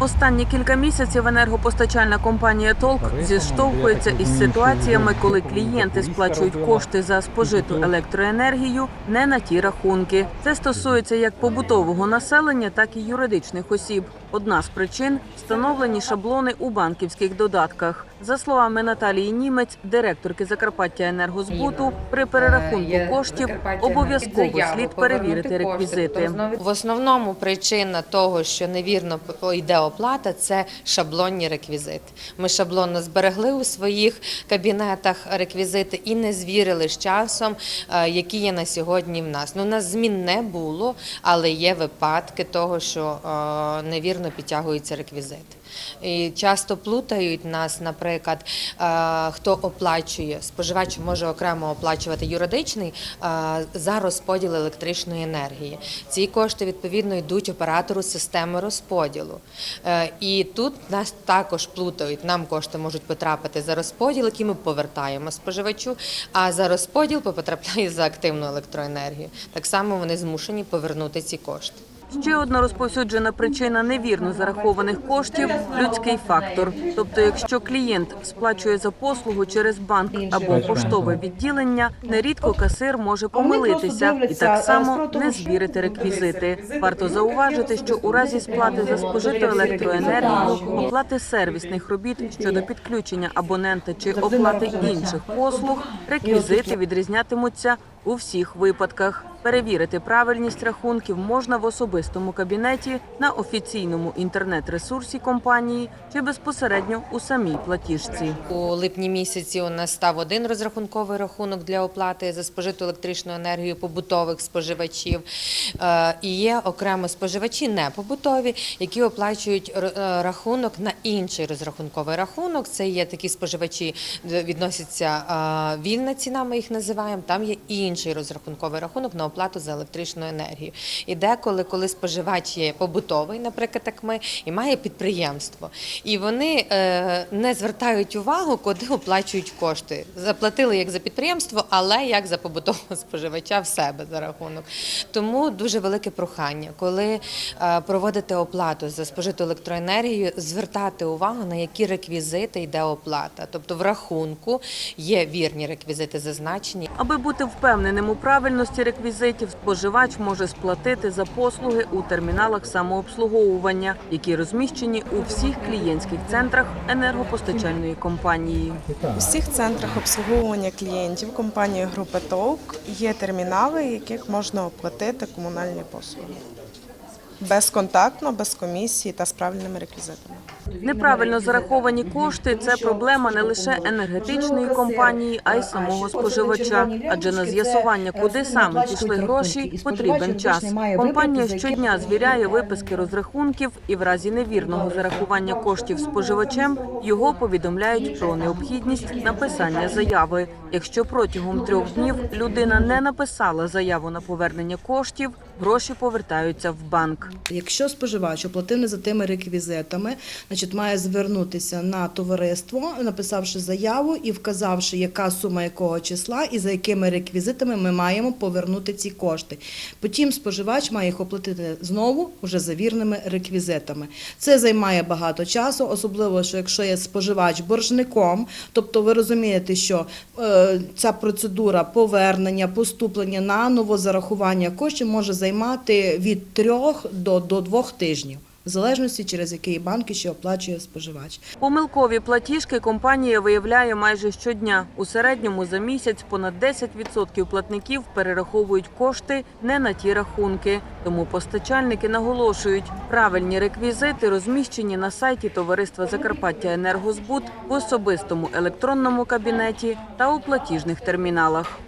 Останні кілька місяців енергопостачальна компанія Толк зіштовхується із ситуаціями, коли клієнти сплачують кошти за спожиту електроенергію не на ті рахунки. Це стосується як побутового населення, так і юридичних осіб. Одна з причин встановлені шаблони у банківських додатках. За словами Наталії Німець, директорки Закарпаття енергозбуту, при перерахунку коштів обов'язково слід перевірити реквізити. В основному причина того, що невірно йде оплата, це шаблонні реквізити. Ми шаблонно зберегли у своїх кабінетах реквізити і не звірили з часом, е, які є на сьогодні в нас. Ну, у нас змін не було, але є випадки того, що е, невірно підтягуються реквізити. І часто плутають нас, наприклад, е, хто оплачує, споживач може окремо оплачувати юридичний е, за розподіл електричної енергії. Ці кошти відповідно йдуть оператору системи розподілу. Е, І тут нас також плутають. Нам кошти можуть потрапити за розподіл, який ми повертаємо споживачу, а за розподіл потрапляє за активну електроенергію. Так само вони змушені повернути ці кошти. Ще одна розповсюджена причина невірно зарахованих коштів людський фактор. Тобто, якщо клієнт сплачує за послугу через банк або поштове відділення, нерідко касир може помилитися і так само не звірити реквізити. Варто зауважити, що у разі сплати за спожиту електроенергію, оплати сервісних робіт щодо підключення абонента чи оплати інших послуг, реквізити відрізнятимуться у всіх випадках. Перевірити правильність рахунків можна в особистому кабінеті на офіційному інтернет-ресурсі компанії чи безпосередньо у самій платіжці. У липні місяці у нас став один розрахунковий рахунок для оплати за спожиту електричну енергію побутових споживачів. Е, І є окремо споживачі не побутові, які оплачують е, рахунок на інший розрахунковий рахунок. Це є такі споживачі, відносяться е, вільна ціна, ми їх називаємо. Там є інший розрахунковий рахунок на оплату за електричну енергію. І деколи, коли споживач є побутовий, наприклад, як ми, і має підприємство, і вони е, не звертають увагу, куди оплачують кошти. Заплатили як за підприємство, але як за побутового споживача в себе за рахунок. Тому дуже велике прохання, коли е, проводите оплату за спожиту електроенергію, звертати увагу на які реквізити йде оплата. Тобто в рахунку є вірні реквізити зазначені, Аби бути впевненим у правильності реквізитів, споживач може сплатити за послуги у терміналах самообслуговування, які розміщені у всіх клієнтських центрах енергопостачальної компанії. У всіх центрах обслуговування клієнтів компанії групи ТОВК є термінали, яких можна оплатити комунальні послуги. Безконтактно, без комісії та з правильними реквізитами. Неправильно зараховані кошти це проблема не лише енергетичної компанії, а й самого споживача. Адже на з'ясування, куди саме пішли гроші, потрібен час. Компанія щодня звіряє виписки розрахунків і в разі невірного зарахування коштів споживачем його повідомляють про необхідність написання заяви. Якщо протягом трьох днів людина не написала заяву на повернення коштів, гроші повертаються в банк. Якщо споживач оплатив не за тими реквізитами, значить має звернутися на товариство, написавши заяву і вказавши, яка сума якого числа і за якими реквізитами ми маємо повернути ці кошти. Потім споживач має їх оплатити знову уже за вірними реквізитами. Це займає багато часу, особливо що якщо є споживач боржником, тобто ви розумієте, що е, ця процедура повернення, поступлення наново зарахування коштів може займати від трьох до, до двох тижнів. В залежності через який банк ще оплачує споживач. Помилкові платіжки компанія виявляє майже щодня. У середньому за місяць понад 10% платників перераховують кошти не на ті рахунки. Тому постачальники наголошують, правильні реквізити розміщені на сайті товариства Закарпаття Енергозбут в особистому електронному кабінеті та у платіжних терміналах.